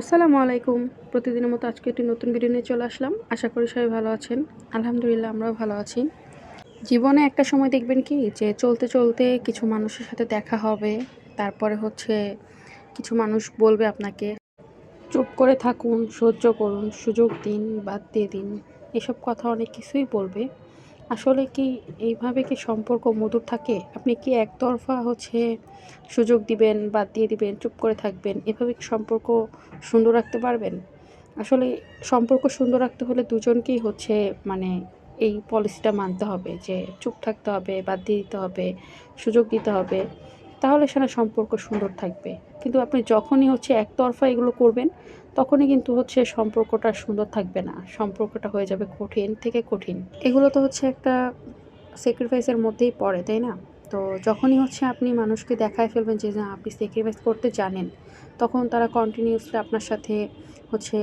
আসসালামু আলাইকুম। প্রতিদিনের মতো আজকে একটি নতুন ভিডিও নিয়ে চলে আসলাম। আশা করি সবাই ভালো আছেন। আলহামদুলিল্লাহ, আমরাও ভালো আছি। জীবনে একটা সময় দেখবেন কি, যে চলতে চলতে কিছু মানুষের সাথে দেখা হবে, তারপরে হচ্ছে কিছু মানুষ বলবে আপনাকে, চুপ করে থাকুন, সহ্য করুন, সুযোগ দিন বাদ দিয়ে দিন। এসব কথা অনেক কিছুই বলবে। আসলে কি এইভাবে কি সম্পর্ক মধুর থাকে? আপনি কি একতরফা হচ্ছে সুযোগ দিবেন, বাদ দিয়ে দিবেন, চুপ করে থাকবেন? এভাবে কি সম্পর্ক সুন্দর রাখতে পারবেন? আসলে সম্পর্ক সুন্দর রাখতে হলে দুজনকেই হচ্ছে মানে এই পলিসিটা মানতে হবে যে চুপ থাকতে হবে, বাদ দিয়ে দিতে হবে, সুযোগ দিতে হবে। তাহলে সেটা সম্পর্ক সুন্দর থাকবে। কিন্তু আপনি যখনই হচ্ছে একতরফা এগুলো করবেন, তখনই কিন্তু হচ্ছে সম্পর্কটা সুন্দর থাকবে না। সম্পর্কটা হয়ে যাবে কঠিন থেকে কঠিন। এগুলো তো হচ্ছে একটা স্যাক্রিফাইসের মধ্যেই পড়ে, তাই না? তো যখনই হচ্ছে আপনি মানুষকে দেখায় ফেলবেন যে আপনি স্যাক্রিফাইস করতে জানেন, তখন তারা কন্টিনিউসলি আপনার সাথে হচ্ছে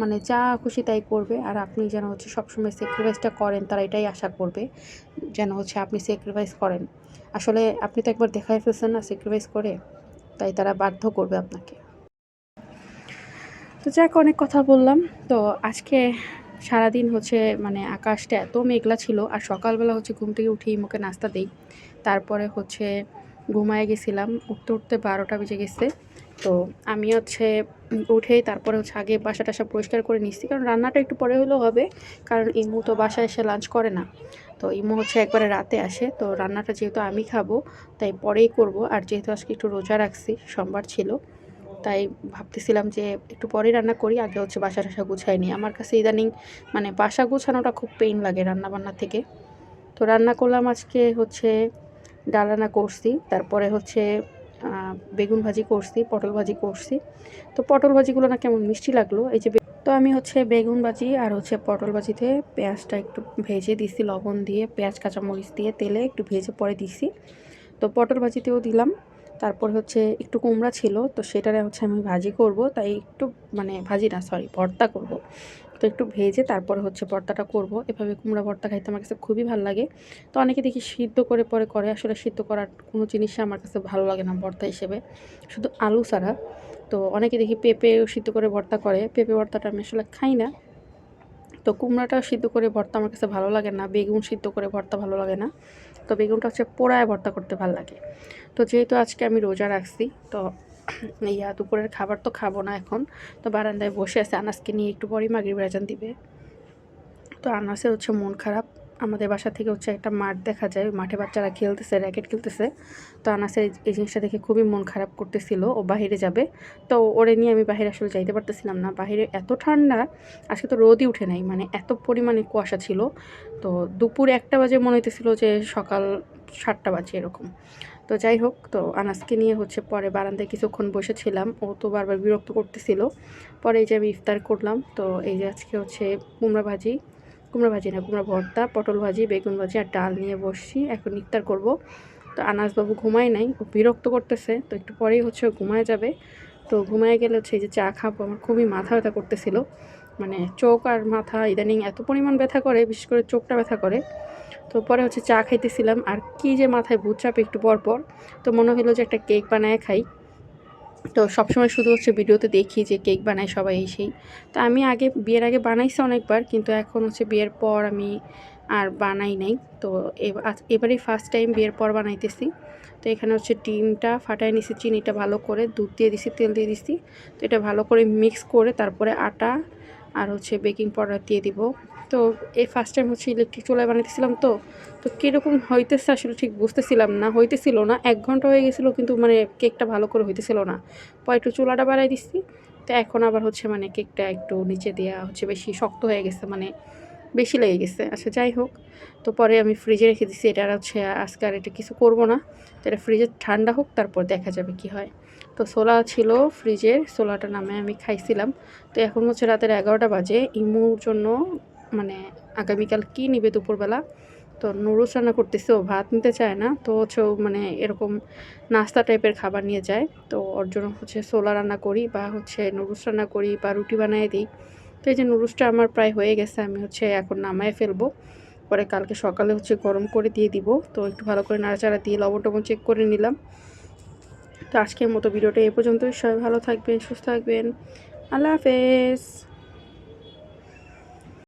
মানে যা খুশি তাই করবে। আর আপনি যেন হচ্ছে সবসময় স্যাক্রিফাইসটা করেন, তারা এটাই আশা করবে যেন হচ্ছে আপনি স্যাক্রিফাইস করেন। আসলে আপনি তো একবার দেখাই ফেলছেন না স্যাক্রিফাইস করে, তাই তারা বাধ্য করবে আপনাকে। তো যাক, অনেক কথা বললাম। তো আজকে সারাদিন হচ্ছে মানে আকাশটা এত মেঘলা ছিল, আর সকালবেলা হচ্ছে ঘুম থেকে উঠেই মুখে নাস্তা দিই। তারপরে হচ্ছে ঘুমায় গেছিলাম, উঠতে উঠতে বারোটা বেজে গেছে। তো আমি হচ্ছে উঠেই তারপরে হচ্ছে আগে বাসা টাসা পরিষ্কার করে নিচ্ছি, কারণ রান্নাটা একটু পরে হলেও হবে, কারণ ইমু তো বাসায় এসে লাঞ্চ করে না। তো ইমু হচ্ছে একবারে রাতে আসে, তো রান্নাটা যেহেতু আমি খাব, তাই পরেই করব। আর যেহেতু আজকে একটু রোজা রাখছি, সোমবার ছিল, তাই ভাবতেছিলাম যে একটু পরে রান্না করি, আগে হচ্ছে বাসা টাসা গুছাই নিই। আমার কাছে ইদানিং মানে বাসা গুছানোটা খুব পেইন লাগে রান্না বান্না থেকে। তো রান্না করলাম আজকে হচ্ছে ডাল রান্না করছি, তারপরে হচ্ছে বেগুন ভাজি করছি, পটল ভাজি করছি। তো পটল ভাজিগুলো না কেমন মিষ্টি লাগল, এই যে তো আমি হচ্ছে বেগুন ভাজি আর হচ্ছে পটল ভাজিতে পেঁয়াজটা একটু ভেজে দিছি, লবণ দিয়ে, পেঁয়াজ, কাঁচামরিচ দিয়ে তেলে একটু ভেজে পরে দিছি। তো পটল ভাজিতেও দিলাম, তারপর হচ্ছে একটু কুমড়া ছিল, তো সেটারে হচ্ছে আমি ভাজি করব, তাই একটু মানে ভাজি না, সরি, ভর্তা করব। তো একটু ভেজে তারপরে হচ্ছে ভর্তাটা করব। এভাবে কুমড়া ভর্তা খাইতে আমার কাছে খুবই ভালো লাগে। তো অনেকে দেখি সিদ্ধ করে পরে করে, আসলে সিদ্ধ করার কোনো জিনিসই আমার কাছে ভালো লাগে না ভর্তা হিসেবে। শুধু আলু ছাড়া। তো অনেকে দেখি পেঁপেও সিদ্ধ করে ভর্তা করে। পেঁপে ভর্তাটা আমি আসলে খাই না। তো কুমড়াটা সিদ্ধ করে ভর্তা আমার কাছে ভালো লাগে না। বেগুন সিদ্ধ করে ভর্তা ভালো লাগে না। তো বেগুনটা হচ্ছে পোড়ায় ভর্তা করতে ভালো লাগে। তো যেহেতু আজকে আমি রোজা রাখছি, তো ইয়া, দুপুরের খাবার তো খাব না এখন। তো বারান্দায় বসে আছে, আনাসকে নিয়ে একটু পরেই মাগরিব রাজান দিবে। তো আনাসের হচ্ছে মন খারাপ। আমাদের বাসা থেকে হচ্ছে একটা মাঠ দেখা যায় মাঠে বাচ্চারা খেলতেছে র্যাকেট খেলতেছে। তো আনাসের এই জিনিসটা দেখে খুবই মন খারাপ করতেছিল, ও বাহিরে যাবে। তো ওরে নিয়ে আমি বাহিরে আসলে যাইতে পারতেছিলাম না। বাহিরে এত ঠান্ডা, আজকে তো রোদই উঠে নাই মানে এত পরিমাণে কুয়াশা ছিল। তো দুপুর একটা বাজে মনে হইতেছিল যে সকাল সাতটা বাজে এরকম। তো যাই হোক, তো আনাসকে নিয়ে হচ্ছে পরে বারান্দায় কিছুক্ষণ বসেছিলাম ও তো বারবার বিরক্ত করতেছিল। পরে এই যে আমি ইফতার করলাম, তো এই যে আজকে হচ্ছে কুমড়া ভাজি। কুমড়া ভাজি না, কুমড়া ভর্তা, পটল ভাজি, বেগুন ভাজি আর ডাল নিয়ে বসছি। এখন ইফতার করব। তো আনাসবাবু ঘুমায় নাই ও বিরক্ত করতেছে। তো একটু পরেই হচ্ছে ঘুমায় যাবে। তো ঘুমায় গেলে হচ্ছে এই যে চা খাব, আমার খুবই মাথা ব্যথা করতেছিল। মানে চোখ আর মাথা ইদানিং এত পরিমাণ ব্যথা করে, বিশেষ করে চোখটা ব্যথা করে। তো পরে হচ্ছে চা খাইতেছিলাম, আর কি যে মাথায় ভূত চাপে একটু পর পর, তো মনে হলো যে একটা কেক বানায় খাই। তো সবসময় শুধু হচ্ছে ভিডিওতে দেখি যে কেক বানায় সবাই সেই তো আমি আগে, বিয়ের আগে বানাইছি অনেকবার, কিন্তু এখন হচ্ছে বিয়ের পর আমি আর বানাই নাই। তো এবারেই ফার্স্ট টাইম বিয়ের পর বানাইতেছি। তো এখানে হচ্ছে ডিমটা ফাটাই নিছি, চিনিটা ভালো করে, দুধ দিয়ে দিছি, তেল দিয়ে দিছি। তো এটা ভালো করে মিক্স করে তারপরে আটা আর হচ্ছে বেকিং পাউডার দিয়ে দিব। তো এই ফার্স্ট টাইম হচ্ছে ইলেকট্রিক চুলায় বানাতেছিলাম তো তো কীরকম হইতেছে আসলে ঠিক বুঝতেছিলাম না, হইতেছিল না। এক ঘণ্টা হয়ে গেছিল কিন্তু মানে কেকটা ভালো করে হইতেছিল না। পরে একটু চুলাটা বাড়াই দিচ্ছি তো এখন আবার হচ্ছে মানে কেকটা একটু নিচে দেওয়া হচ্ছে, বেশি শক্ত হয়ে গেছে মানে বেশি লেগে গেছে। আচ্ছা যাই হোক। তো পরে আমি ফ্রিজে রেখে দিছি। এটা আর হচ্ছে, আজকে আর এটা কিছু করব না। তো এটা ফ্রিজে ঠান্ডা হোক, তারপর দেখা যাবে কি হয়। তো সোলা ছিল ফ্রিজের সোলাটা নামে আমি খাইছিলাম। তো এখন হচ্ছে রাতের এগারোটা বাজে। ইমুর জন্য মানে আগামীকাল কী নিবে দুপুরবেলা? তো নুডলস রান্না করতেছে, ও ভাত নিতে চায় না। তো হচ্ছে মানে এরকম নাস্তা টাইপের খাবার নিয়ে যায়। তো ওর জন্য হচ্ছে সোলা রান্না করি বা হচ্ছে নুডলস রান্না করি বা রুটি বানিয়ে দিই। তো এই যে নুডলসটা আমার প্রায় হয়ে গেছে, আমি হচ্ছে এখন নামায় ফেলব। পরে কালকে সকালে হচ্ছে গরম করে দিয়ে দিব। তো একটু ভালো করে নাড়াচাড়া দিয়ে লবণ টবণ চেক করে নিলাম। তো আজকের মতো ভিডিওটা এ পর্যন্তই। সবাই ভালো থাকবেন, সুস্থ থাকবেন। আল্লাহ হাফেজ।